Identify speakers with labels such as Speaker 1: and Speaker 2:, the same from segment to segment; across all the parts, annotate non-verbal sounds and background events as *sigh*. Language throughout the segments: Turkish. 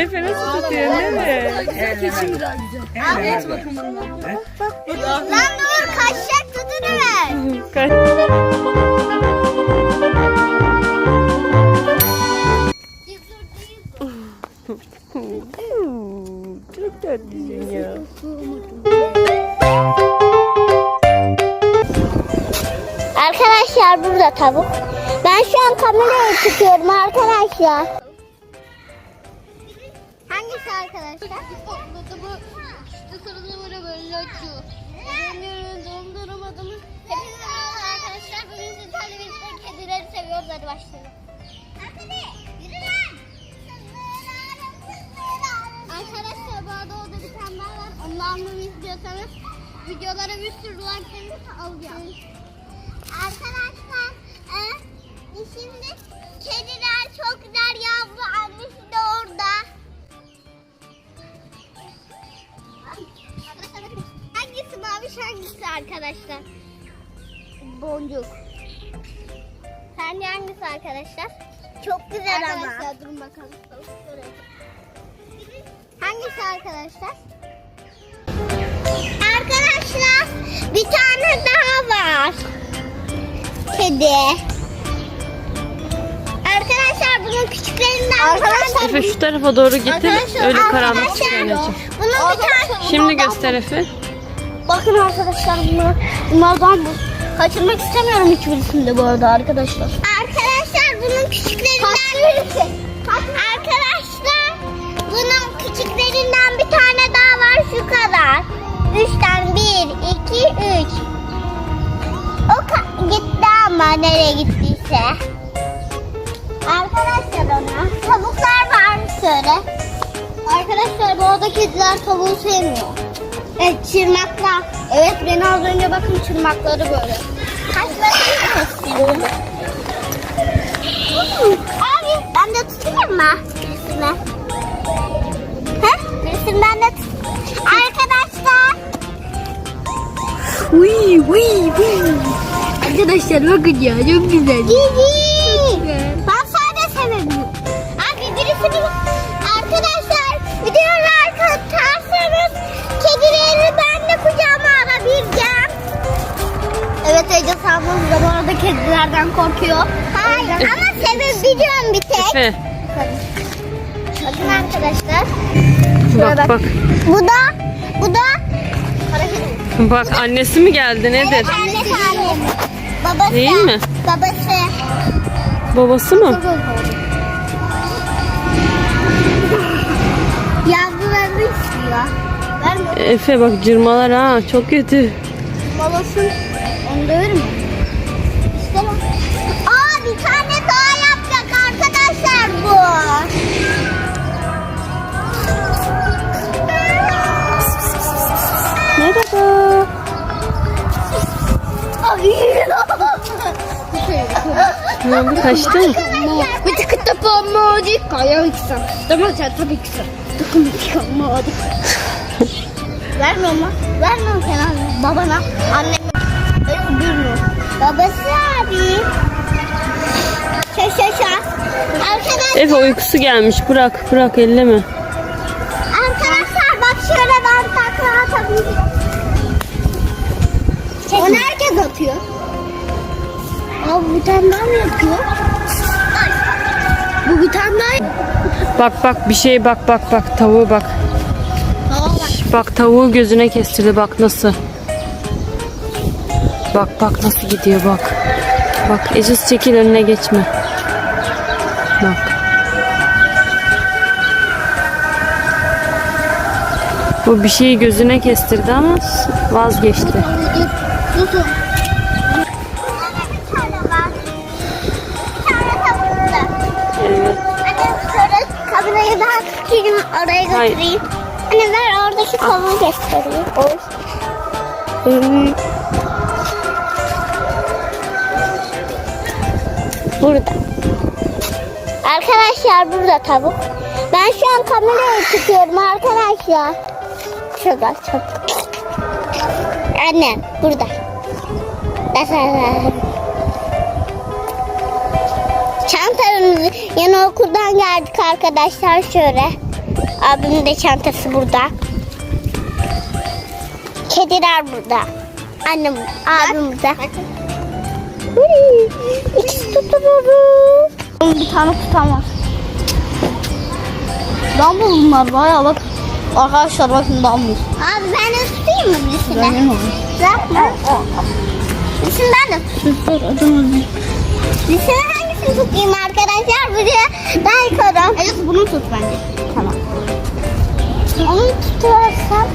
Speaker 1: Efe nasıl tutuyor değil mi?
Speaker 2: Evet bakalım. Lan dur kaçacak tutunuver.
Speaker 1: Kaç- Çok tatlısın ya.
Speaker 2: Arkadaşlar burada tavuk. Ben şu an kamerayı tutuyorum arkadaşlar. Hangisi arkadaşlar?
Speaker 3: Patladı bu. İşte sırada böyle böyle açıyor. Dönüyoruz donduramadım.
Speaker 2: Hepinize merhaba arkadaşlar. Bugün sizlerle birlikte kedileri seviyoruz. Hadi başlayalım.
Speaker 3: Arkadaşlar bu arada orada bir tane daha var. Onu almamı istiyorsanız videolara bir sürü like alacağım.
Speaker 2: Arkadaşlar?
Speaker 3: Boncuk. Sence hangisi arkadaşlar?
Speaker 2: Çok güzel ama.
Speaker 3: Arkadaşlar durun bakalım. Hangisi arkadaşlar?
Speaker 2: Arkadaşlar bir tane daha var. Kedi. Arkadaşlar bunun küçüklerinden
Speaker 3: Arkadaşlar,
Speaker 1: Efe şu tarafa doğru getir.
Speaker 3: Arkadaşlar,
Speaker 1: Öyle karanlık
Speaker 2: arkadaşlar,
Speaker 1: çıkıyor anneciğim.
Speaker 2: Bunun bir tane
Speaker 1: Şimdi göster Efe.
Speaker 3: Bakın arkadaşlar bunlar, bunlardan bu. Kaçırmak istemiyorum hiçbirisini de bu arada arkadaşlar.
Speaker 2: Arkadaşlar bunun küçüklerinden Arkadaşlar bunun küçüklerinden bir tane daha var şu kadar. Üçten bir, iki, üç. O gitti ama nereye gittiyse. Arkadaşlar ona tavuklar var mı söyle.
Speaker 3: Arkadaşlar bu arada kediler tavuğu sevmiyor.
Speaker 2: Evet çırmaklar.
Speaker 3: Evet beni az önce bakın çırmakları böyle.
Speaker 2: Kaçmasını istiyorum. Abi ben de tutayım mı birisini? He? Birisini ben de. Arkadaşlar.
Speaker 3: Uy uy uy. Arkadaşlar bakın ya çok güzel. Kedilerden korkuyor.
Speaker 2: Hayır ama sebep biliyorum bir tek.
Speaker 1: Efe
Speaker 2: Bakın arkadaşlar.
Speaker 1: bak bak.
Speaker 2: Bu da bu da
Speaker 1: Bak annesi mi geldi nedir?
Speaker 2: Annesi annem. Babası.
Speaker 1: Değil mi?
Speaker 2: Babası.
Speaker 1: Babası mı?
Speaker 2: Yavrularını istiyor. Verme.
Speaker 1: Efe bak cırmalar ha çok kötü.
Speaker 2: Babası. Onu döver mi? Aa bir tane daha yapacak arkadaşlar bu.
Speaker 1: Merhaba. Ne oldu kaçtı mı?
Speaker 3: Bir tıkı topu mavi kaya iksan. Tamam sen tabii sen. Takım iki mavi.
Speaker 2: Vermiyor mu? Vermiyor mu Kenan? Babana. Anneme. Öyle durmuyor. Babası Arkadaşlar,
Speaker 1: Efe uykusu gelmiş bırak bırak elleme.
Speaker 2: arkadaşlar bak şöyle ben takla atabilirim.
Speaker 3: Onu herkes atıyor. Abi bir tane daha mı yapıyor? Bu bir tane daha.
Speaker 1: Bak bak bir şey bak bak bak tavuğu bak. Şş, Bak tavuğu gözüne kestirdi bak nasıl. Bak bak nasıl gidiyor bak. Bak Eciz çekil önüne geçme. Bak. Bu bir şeyi gözüne kestirdi ama vazgeçti. Evet.
Speaker 2: Kamerayı daha tutayım oraya
Speaker 1: Hayır.
Speaker 2: götüreyim. Anne ver oradaki tavuğu göstereyim.
Speaker 1: Hmm,
Speaker 2: Burada. Arkadaşlar burada tavuk. Ben şu an kamerayı tutuyorum arkadaşlar. Şurada çok. Annem burada. Çantalarımızı yeni okuldan geldik arkadaşlar şöyle. Abimin de çantası burada. Kediler burada. Annem, abim burada. Hıy, İkisi tutamadı.
Speaker 3: Bir tane tutamaz. Dumble bunlar bayağı bak. Arkadaşlar bakın dumble.
Speaker 2: Abi ben de tutayım mı birisini?
Speaker 3: Benim olur.
Speaker 2: Yapma. Birisini ben de tutayım. Birisini hangisini tutayım arkadaşlar? Biri ben yıkarım.
Speaker 3: Evet bunu tut bence. Tamam.
Speaker 2: Onu tutuyorsam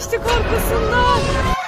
Speaker 1: kaçtı korkusundan.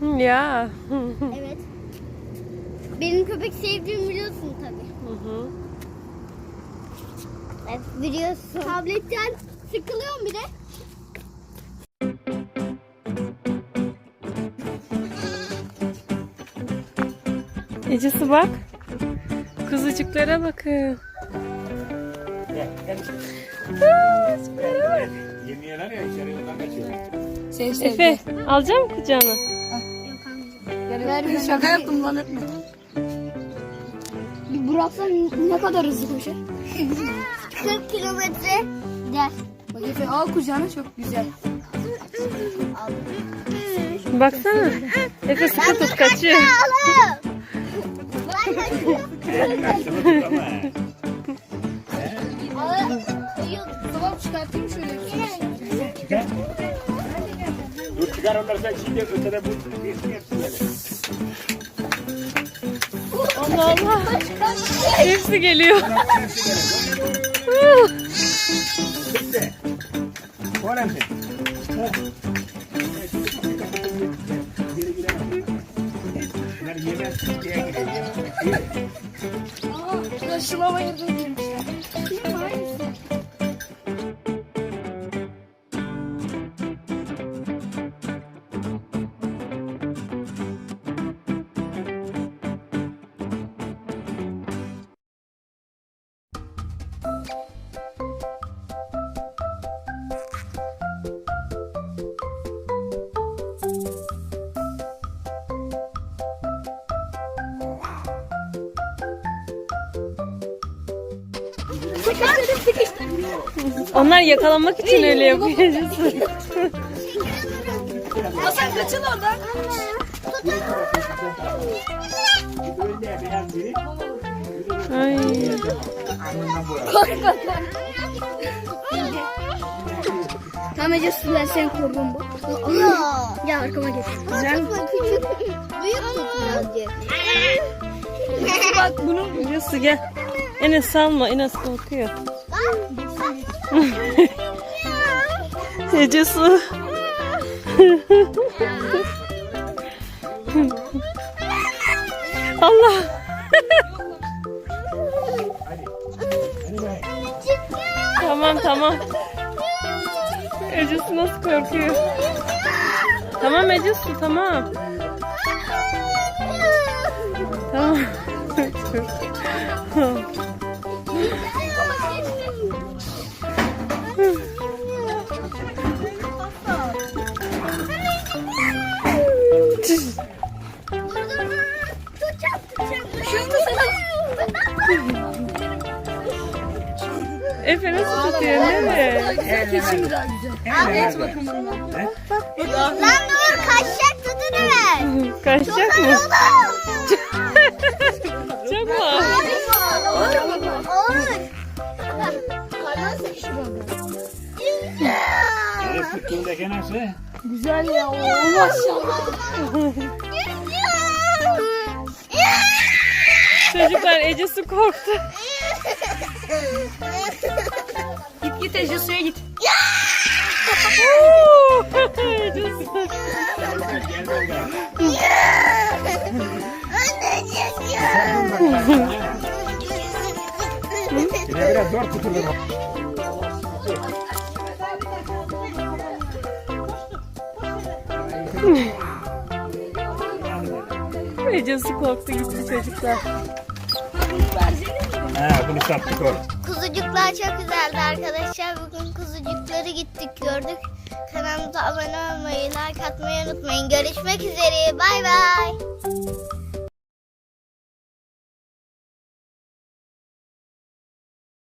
Speaker 1: *laughs* Ya.
Speaker 3: Evet. Benim köpek sevdiğimi biliyorsun tabii.
Speaker 1: Hı hı.
Speaker 2: Evet, biliyorsun.
Speaker 3: Tabletten sıkılıyorum bir de.
Speaker 1: Ecesi bak. Kuzucuklara bakın.
Speaker 4: Yemiyorlar ya içeri ondan kaçıyor.
Speaker 1: Efe alacak mısın kucağına?
Speaker 3: Ver şaka yaptım lan etme. Bir bıraksan ne kadar hızlı koşar. 40 kilometre gider.
Speaker 5: Bak Efe al kucağına çok güzel.
Speaker 1: Baksana. Efe sıkı tut kaçıyor.
Speaker 5: Tamam çıkartayım şöyle.
Speaker 4: Dur çıkar onları sen şimdi ötede bu.
Speaker 1: Allah Allah. Hepsi geliyor.
Speaker 4: Bitti. Oğlum
Speaker 1: Onlar yakalanmak için öyle yapıyor.
Speaker 5: Hasan kaçın oradan.
Speaker 1: Ay.
Speaker 5: Ece su ben seni korudum bu. Gel arkama geç. Güzel mi?
Speaker 3: Büyük tut birazcık.
Speaker 5: Bak bunu
Speaker 1: Enes gel. Enes salma. Enes korkuyor. *laughs* Ece su. *laughs* Allah. *laughs* tamam tamam. Ece su nasıl korkuyor? Tamam Ece su tamam. Tamam. Efe nasıl tutuyor? Nereye?
Speaker 5: kesim daha güzel. Evet bakın bundan.
Speaker 3: Lan dur kaşık tutunuver.
Speaker 1: Kaçacak mı? Çok mu?
Speaker 3: Olur. Olur.
Speaker 5: Karnına sıkışıyor.
Speaker 4: Evet tuttuğundaki nasıl?
Speaker 5: Güzel ya. Maşallah.
Speaker 1: Çocuklar Ece su korktu. *laughs*
Speaker 5: Git git Ece suya git.
Speaker 1: Ece su.
Speaker 4: Gel burada. Yine biraz zor tutulur.
Speaker 1: Ece su korktu gitti çocuklar.
Speaker 4: Ha bunu sattık oğlum.
Speaker 3: Kuzucuklar çok güzeldi arkadaşlar. Bugün kuzucukları gittik gördük. Kanalımıza abone olmayı, like atmayı unutmayın. Görüşmek üzere. Bay bay.